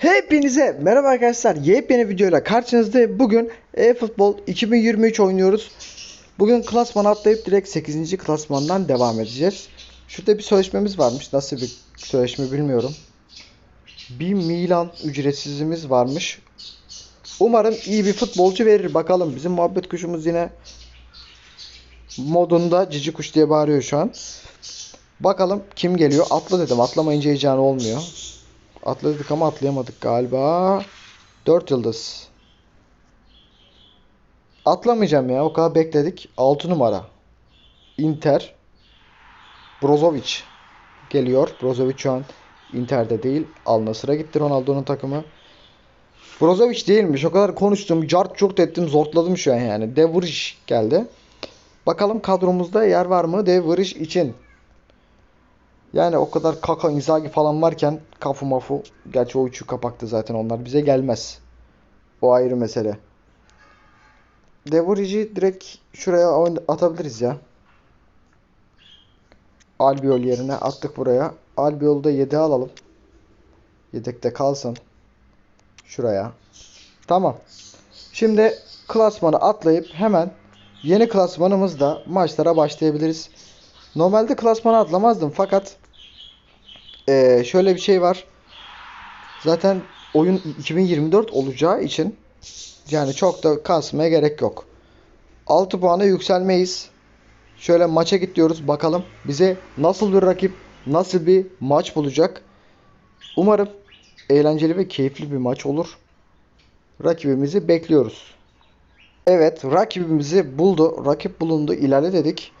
Hepinize merhaba arkadaşlar. Yepyeni videoyla karşınızdayım. Bugün e-futbol 2023 oynuyoruz. Bugün klasman atlayıp direkt 8. klasmandan devam edeceğiz. Şurada bir sözleşmemiz varmış. Nasıl bir sözleşme bilmiyorum. Bir Milan ücretsizimiz varmış. Umarım iyi bir futbolcu verir. Bakalım bizim muhabbet kuşumuz yine modunda cici kuş diye bağırıyor şu an. Bakalım kim geliyor. Atla dedim. Atlamayınca heyecanı olmuyor. Atladık ama atlayamadık galiba. 4 yıldız. Atlamayacağım ya. O kadar bekledik. 6 numara. Inter. Brozovic geliyor. Brozovic şu an Inter'de değil. Al Nassr'a gitti Ronaldo'nun takımı. Brozovic değilmiş. O kadar konuştum. Cart curt ettim. Zortladım şu an yani. De Vrij geldi. Bakalım kadromuzda yer var mı De Vrij için. Yani o kadar Kaka, Inzaghi falan varken kafu mafu. Gerçi o üçü kapaktı zaten onlar. Bize gelmez. O ayrı mesele. Devorici direkt şuraya atabiliriz ya. Albiol yerine attık buraya. Albiol'u da 7 alalım. Yedekte kalsın. Şuraya. Tamam. Şimdi klasmanı atlayıp hemen yeni klasmanımızda maçlara başlayabiliriz. Normalde klasmana atlamazdım fakat eee, şöyle bir şey var. Zaten oyun 2024 olacağı için yani çok da kasmaya gerek yok. 6 puana yükselmeyiz. Şöyle maça git diyoruz bakalım bize nasıl bir rakip, nasıl bir maç bulacak. Umarım eğlenceli ve keyifli bir maç olur. Rakibimizi bekliyoruz. Evet, rakibimizi buldu. Rakip bulundu. ilerle dedik.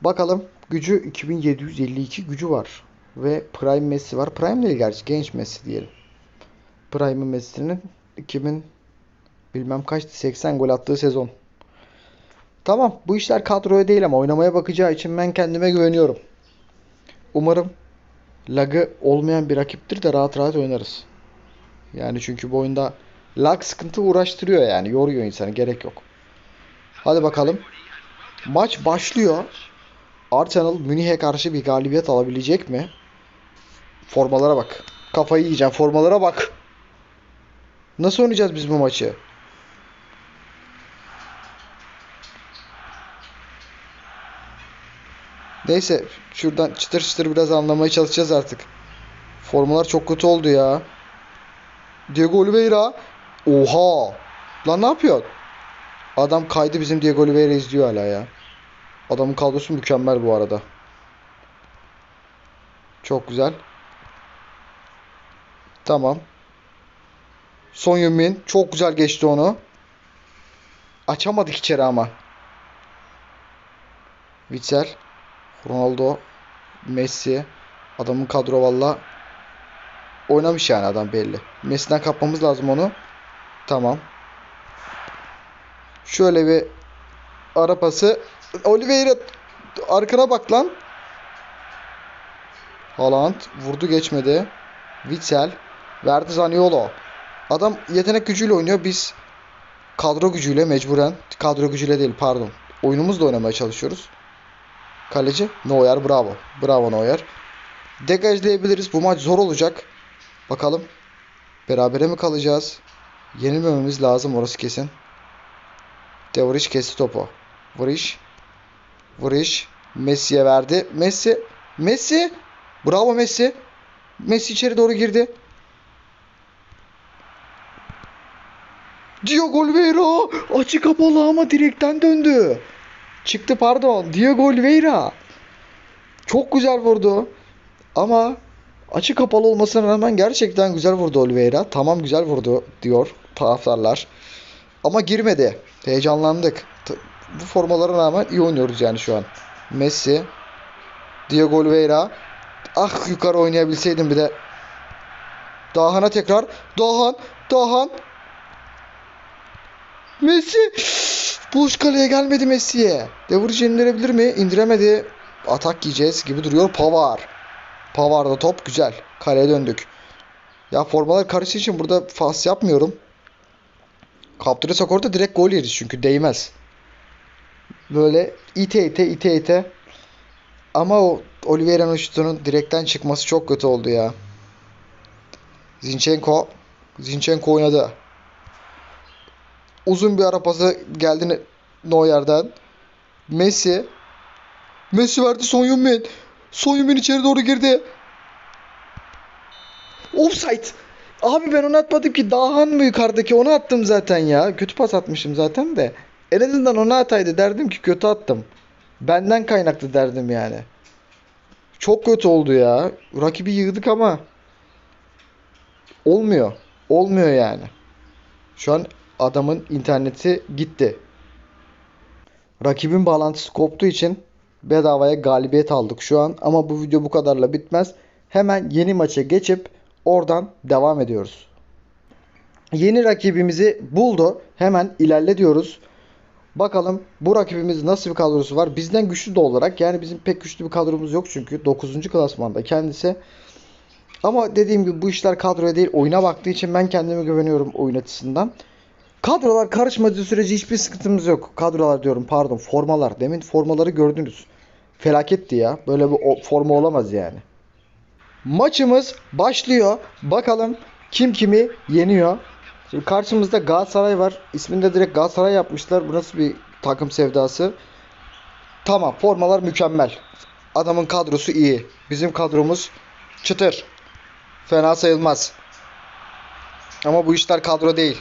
Bakalım gücü 2752 gücü var. Ve Prime Messi var. Prime değil gerçi. Genç Messi diyelim. Prime Messi'nin 2000 bilmem kaçtı 80 gol attığı sezon. Tamam bu işler kadroya değil ama oynamaya bakacağı için ben kendime güveniyorum. Umarım lagı olmayan bir rakiptir de rahat rahat oynarız. Yani çünkü bu oyunda lag sıkıntı uğraştırıyor yani. Yoruyor insanı. Gerek yok. Hadi bakalım. Maç başlıyor. Arsenal Münih'e karşı bir galibiyet alabilecek mi? Formalara bak. Kafayı yiyeceğim. Formalara bak. Nasıl oynayacağız biz bu maçı? Neyse şuradan çıtır çıtır biraz anlamaya çalışacağız artık. Formalar çok kötü oldu ya. Diego Oliveira. Oha. Lan ne yapıyor? Adam kaydı bizim Diego Oliveira izliyor hala ya. Adamın kadrosu mükemmel bu arada. Çok güzel. Tamam. Son Heung-min çok güzel geçti onu. Açamadık içeri ama. Witsel, Ronaldo, Messi. Adamın kadro valla oynamış yani adam belli. Messi'den kapmamız lazım onu. Tamam. Şöyle bir ara pası. Oliveira arkana bak lan. Haaland vurdu geçmedi. Witsel verdi Zaniolo. Adam yetenek gücüyle oynuyor. Biz kadro gücüyle mecburen kadro gücüyle değil pardon. Oyunumuzla oynamaya çalışıyoruz. Kaleci Neuer bravo. Bravo Neuer. Degajlayabiliriz. Bu maç zor olacak. Bakalım. Berabere mi kalacağız? Yenilmememiz lazım orası kesin. Devriş kesti topu. Vuruş. Vuruş. Messi'ye verdi. Messi. Messi. Bravo Messi. Messi içeri doğru girdi. Diego Oliveira. Açı kapalı ama direkten döndü. Çıktı pardon. Diego Oliveira. Çok güzel vurdu. Ama açı kapalı olmasına rağmen gerçekten güzel vurdu Oliveira. Tamam güzel vurdu diyor taraftarlar. Ama girmedi. Heyecanlandık. Bu formalara rağmen iyi oynuyoruz yani şu an. Messi. Diego Oliveira. Ah yukarı oynayabilseydim bir de. Dahan'a tekrar. Dahan. Dahan. Messi. Buluş kaleye gelmedi Messi'ye. Devurcu indirebilir mi? İndiremedi. Atak yiyeceğiz gibi duruyor. Pavar. Pavar'da top güzel. Kaleye döndük. Ya formalar karıştığı için burada fas yapmıyorum. Kaptırırsak orada direkt gol yeriz çünkü değmez. Böyle ite ite ite ite. Ama o Oliveira'nın şutunun direkten çıkması çok kötü oldu ya. Zinchenko Zinchenko oynadı. Uzun bir ara pası geldi Neuer'den. Messi. Messi verdi Son Heung-min. Son Heung-min içeri doğru girdi. Offside. Abi ben onu atmadım ki. Dahan mı yukarıdaki? Onu attım zaten ya. Kötü pas atmışım zaten de. En azından onu ataydı derdim ki kötü attım. Benden kaynaklı derdim yani. Çok kötü oldu ya. Rakibi yığdık ama olmuyor. Olmuyor yani. Şu an adamın interneti gitti. Rakibin bağlantısı koptuğu için bedavaya galibiyet aldık şu an. Ama bu video bu kadarla bitmez. Hemen yeni maça geçip oradan devam ediyoruz. Yeni rakibimizi buldu. Hemen ilerle diyoruz. Bakalım bu rakibimiz nasıl bir kadrosu var. Bizden güçlü de olarak yani bizim pek güçlü bir kadromuz yok çünkü 9. klasmanda kendisi. Ama dediğim gibi bu işler kadroya değil oyuna baktığı için ben kendime güveniyorum oyun açısından. Kadrolar karışmadığı sürece hiçbir sıkıntımız yok. Kadrolar diyorum pardon formalar. Demin formaları gördünüz. Felaketti ya. Böyle bir forma olamaz yani. Maçımız başlıyor. Bakalım kim kimi yeniyor. Şimdi karşımızda Galatasaray var. İsmini de direkt Galatasaray yapmışlar. Bu nasıl bir takım sevdası? Tamam formalar mükemmel. Adamın kadrosu iyi. Bizim kadromuz çıtır. Fena sayılmaz. Ama bu işler kadro değil.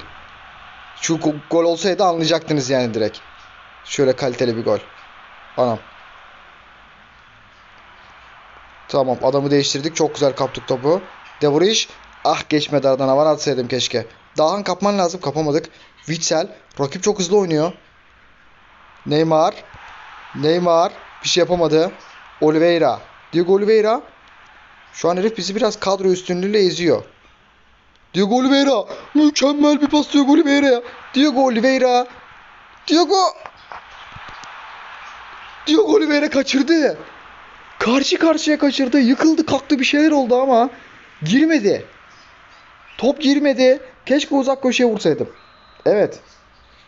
Şu go- gol olsaydı anlayacaktınız yani direkt. Şöyle kaliteli bir gol. Anam. Tamam adamı değiştirdik. Çok güzel kaptık topu. De vuruş. Ah geçmedi aradan. Havan atsaydım keşke. Dahan kapman lazım. Kapamadık. Witsel. Rakip çok hızlı oynuyor. Neymar. Neymar. Bir şey yapamadı. Oliveira. Diego Oliveira. Şu an herif bizi biraz kadro üstünlüğüyle eziyor. Diego Oliveira. Mükemmel bir pas Diego Oliveira'ya. Diego Oliveira. Diego. Diego Oliveira kaçırdı. Karşı karşıya kaçırdı. Yıkıldı kalktı bir şeyler oldu ama girmedi. Top girmedi. Keşke uzak köşeye vursaydım. Evet.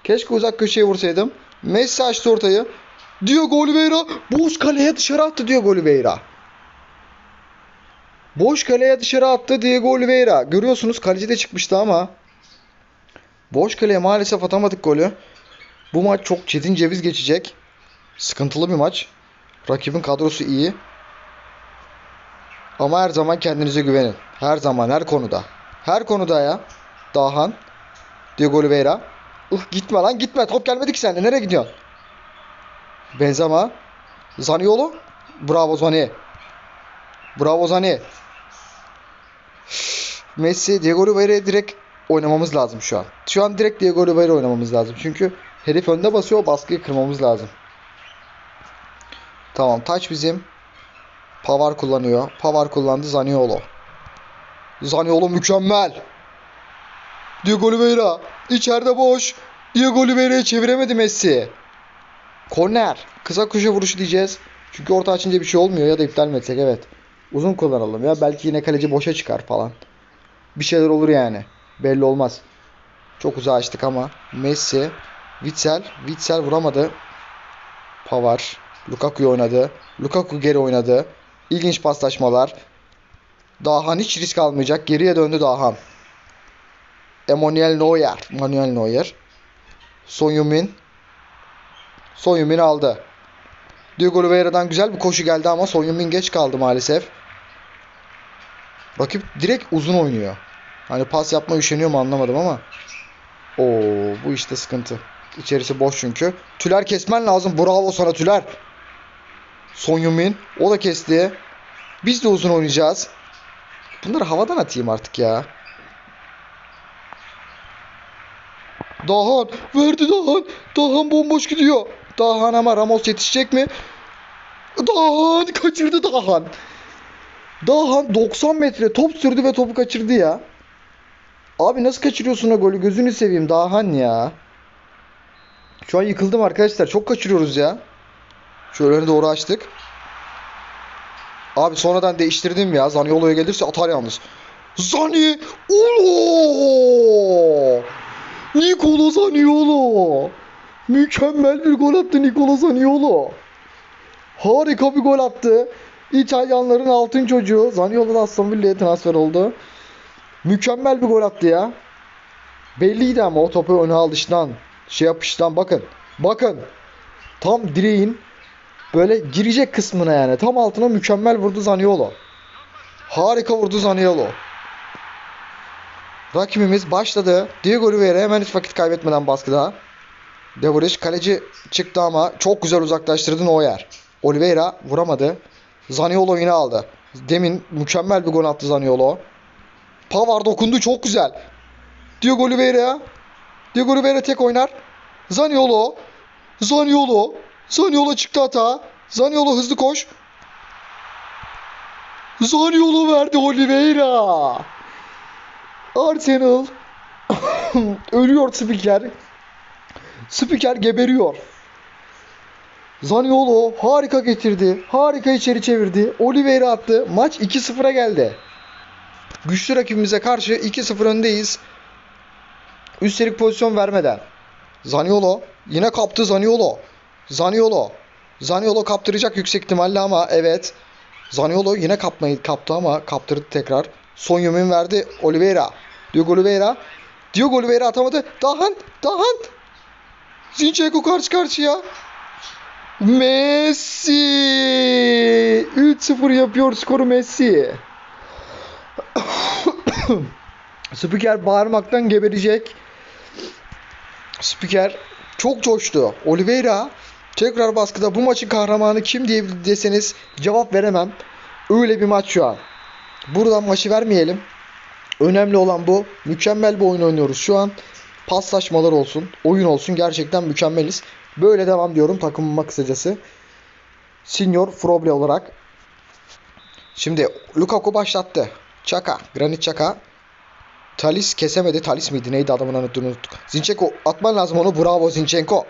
Keşke uzak köşeye vursaydım. Messi açtı ortayı. Diego Oliveira boş kaleye dışarı attı Diego Oliveira. Boş kaleye dışarı attı Diego Oliveira. Görüyorsunuz kaleci de çıkmıştı ama boş kaleye maalesef atamadık golü. Bu maç çok çetin ceviz geçecek. Sıkıntılı bir maç. Rakibin kadrosu iyi. Ama her zaman kendinize güvenin. Her zaman her konuda. Her konuda ya. Dahan. Diego Oliveira. Ih gitme lan gitme. Top gelmedi ki sende. Nereye gidiyorsun? Benzema. Zaniolo. Bravo Zani. Bravo Zani. Messi, Diego Oliveira'ya direkt oynamamız lazım şu an. Şu an direkt Diego Oliveira oynamamız lazım. Çünkü herif önde basıyor, baskıyı kırmamız lazım. Tamam, taç bizim. Pavar kullanıyor. Pavar kullandı Zaniolo. Zaniolo mükemmel. Diego Oliveira içeride boş. Diego Oliveira'ya çeviremedi Messi. Korner. Kısa köşe vuruşu diyeceğiz. Çünkü orta açınca bir şey olmuyor ya da iptal mi etsek evet. Uzun kullanalım ya. Belki yine kaleci boşa çıkar falan. Bir şeyler olur yani. Belli olmaz. Çok uzağa açtık ama. Messi. Witsel. Witsel vuramadı. Pavar. Lukaku oynadı. Lukaku geri oynadı. İlginç paslaşmalar. Dahan hiç risk almayacak. Geriye döndü Dahan. Emmanuel Neuer. Manuel Neuer. Son Heung-min. Son Heung-min aldı. Diego Oliveira'dan güzel bir koşu geldi ama Son Heung-min geç kaldı maalesef. Rakip direkt uzun oynuyor. Hani pas yapma üşeniyor mu anlamadım ama. Oo bu işte sıkıntı. İçerisi boş çünkü. Tüler kesmen lazım. Bravo sana Tüler. Son Heung-min. O da kesti. Biz de uzun oynayacağız. Bunları havadan atayım artık ya. Dahan. Verdi Dahan. Dahan bomboş gidiyor. Dahan ama Ramos yetişecek mi? Dahan kaçırdı Dahan. Dahan 90 metre top sürdü ve topu kaçırdı ya. Abi nasıl kaçırıyorsun o golü? Gözünü seveyim Dahan ya. Şu an yıkıldım arkadaşlar. Çok kaçırıyoruz ya. Şöyle öne doğru açtık. Abi sonradan değiştirdim ya. Zaniolo'ya gelirse atar yalnız. Zani! Olo! Nicolo Zaniolo! Mükemmel bir gol attı Nicolo Zaniolo. Harika bir gol attı. İtalyanların altın çocuğu. Zaniolo da Aston Villa'ya transfer oldu. Mükemmel bir gol attı ya. Belliydi ama o topu öne alıştan, şey yapıştan bakın. Bakın. Tam direğin böyle girecek kısmına yani. Tam altına mükemmel vurdu Zaniolo. Harika vurdu Zaniolo. Rakibimiz başladı. Diego Rivera hemen hiç vakit kaybetmeden baskıda. De Vrij kaleci çıktı ama çok güzel uzaklaştırdı Neuer. Oliveira vuramadı. Zaniolo yine aldı. Demin mükemmel bir gol attı Zaniolo. Pavard dokundu çok güzel. Diego Oliveira. Diego Oliveira tek oynar. Zaniolo. Zaniolo. Zaniolo çıktı hata. Zaniolo hızlı koş. Zaniolo verdi Oliveira. Arsenal. Ölüyor spiker. Spiker geberiyor. Zaniolo harika getirdi. Harika içeri çevirdi. Oliveira attı. Maç 2-0'a geldi. Güçlü rakibimize karşı 2-0 öndeyiz. Üstelik pozisyon vermeden. Zaniolo yine kaptı Zaniolo. Zaniolo. Zaniolo kaptıracak yüksek ihtimalle ama evet. Zaniolo yine kapmayı kaptı ama kaptırdı tekrar. Son yumün verdi Oliveira. Diogo Oliveira. Diogo Oliveira atamadı. Dahan. Dahan. Zinchenko karşı karşıya. Messi 3-0 yapıyor skoru Messi. Spiker bağırmaktan geberecek. Spiker çok coştu. Oliveira tekrar baskıda bu maçın kahramanı kim diye deseniz cevap veremem. Öyle bir maç şu an. Buradan maçı vermeyelim. Önemli olan bu. Mükemmel bir oyun oynuyoruz şu an. Paslaşmalar olsun, oyun olsun gerçekten mükemmeliz. Böyle devam diyorum takımıma kısacası. Senior Froble olarak. Şimdi Lukaku başlattı. Çaka, Granit Çaka. Talis kesemedi. Talis miydi? Neydi adamın adını unuttuk. Zinchenko atman lazım onu. Bravo Zinchenko.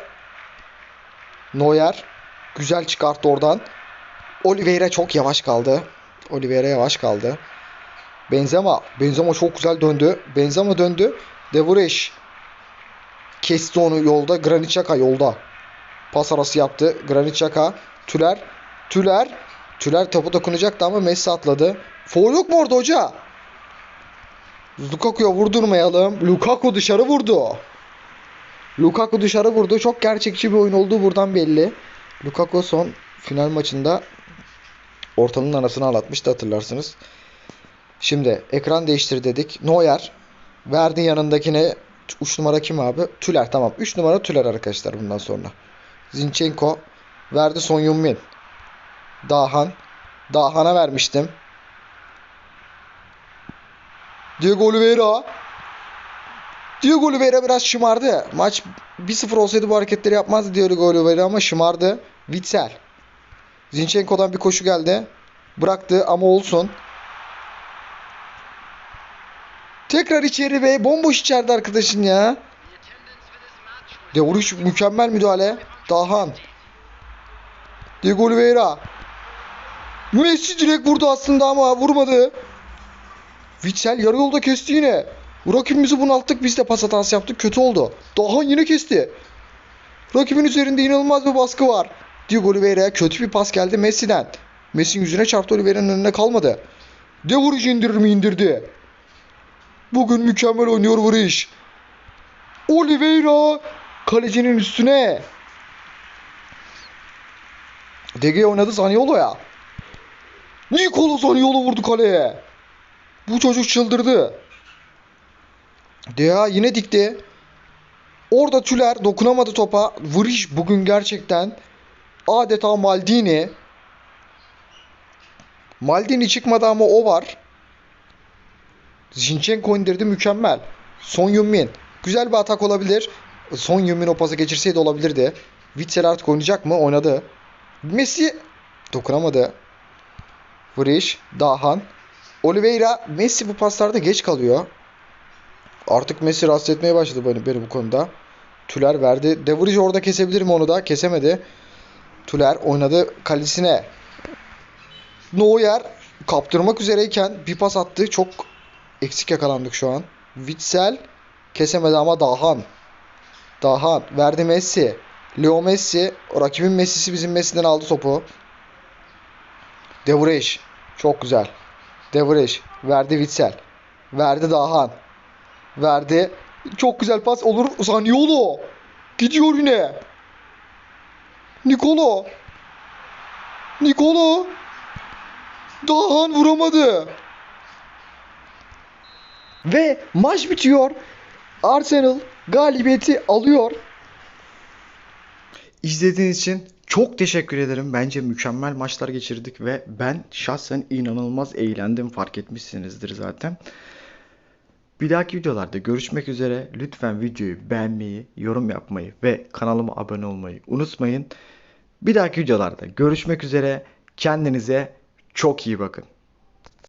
Neuer güzel çıkarttı oradan. Oliveira çok yavaş kaldı. Oliveira yavaş kaldı. Benzema. Benzema çok güzel döndü. Benzema döndü. De Vrij kesti onu yolda. Granit Xhaka yolda. Pas arası yaptı. Granit Xhaka. Tüler. Tüler. Tüler topu dokunacaktı ama Messi atladı. Foul yok mu orada hoca? Lukaku'ya vurdurmayalım. Lukaku dışarı vurdu. Lukaku dışarı vurdu. Çok gerçekçi bir oyun olduğu buradan belli. Lukaku son final maçında ortanın arasını ağlatmıştı hatırlarsınız. Şimdi ekran değiştir dedik. Neuer verdi yanındakine 3 numara kim abi? Tüler tamam. 3 numara Tüler arkadaşlar bundan sonra. Zinchenko verdi Son Heung-min. Dahan. Dahan'a vermiştim. Diego Oliveira. Diego Oliveira biraz şımardı. Maç 1-0 olsaydı bu hareketleri yapmazdı Diego Oliveira ama şımardı. Witsel. Zinchenko'dan bir koşu geldi. Bıraktı ama olsun. Tekrar içeri ve bomboş içeride arkadaşın ya. De vuruş mükemmel müdahale. Dahan. Diego Oliveira. Messi direkt vurdu aslında ama vurmadı. Witsel yarı yolda kesti yine. Rakibimizi bunalttık biz de pas hatası yaptık kötü oldu. Dahan yine kesti. Rakibin üzerinde inanılmaz bir baskı var. Diego Oliveira'ya kötü bir pas geldi Messi'den. Messi'nin yüzüne çarptı Oliveira'nın önüne kalmadı. De vurucu indirir mi indirdi. Bugün mükemmel oynuyor vuruş. Oliveira kalecinin üstüne. DG oynadı Zaniolo'ya. Nicolo Zaniolo vurdu kaleye. Bu çocuk çıldırdı. Dea yine dikti. Orada Tüler dokunamadı topa. Vuruş bugün gerçekten adeta Maldini. Maldini çıkmadı ama o var. Zinchenko indirdi mükemmel. Son Heung-min. Güzel bir atak olabilir. Son Heung-min o pası geçirseydi olabilirdi. Witsel artık oynayacak mı? Oynadı. Messi dokunamadı. Vrish, Dahan. Oliveira, Messi bu paslarda geç kalıyor. Artık Messi rahatsız etmeye başladı beni, beni bu konuda. Tüler verdi. De Vrij orada kesebilir mi onu da? Kesemedi. Tüler oynadı kalesine. Neuer kaptırmak üzereyken bir pas attı. Çok eksik yakalandık şu an. Witsel kesemedi ama Dahan. Dahan verdi Messi. Leo Messi. O rakibin Messi'si bizim Messi'den aldı topu. De Vrij. Çok güzel. De Vrij verdi Witsel. Verdi Dahan. Verdi Çok güzel pas olur. Zaniolo. Gidiyor yine. Nikolo. Nikolo. Dahan vuramadı. Ve maç bitiyor. Arsenal galibiyeti alıyor. İzlediğiniz için çok teşekkür ederim. Bence mükemmel maçlar geçirdik ve ben şahsen inanılmaz eğlendim. Fark etmişsinizdir zaten. Bir dahaki videolarda görüşmek üzere. Lütfen videoyu beğenmeyi, yorum yapmayı ve kanalıma abone olmayı unutmayın. Bir dahaki videolarda görüşmek üzere. Kendinize çok iyi bakın.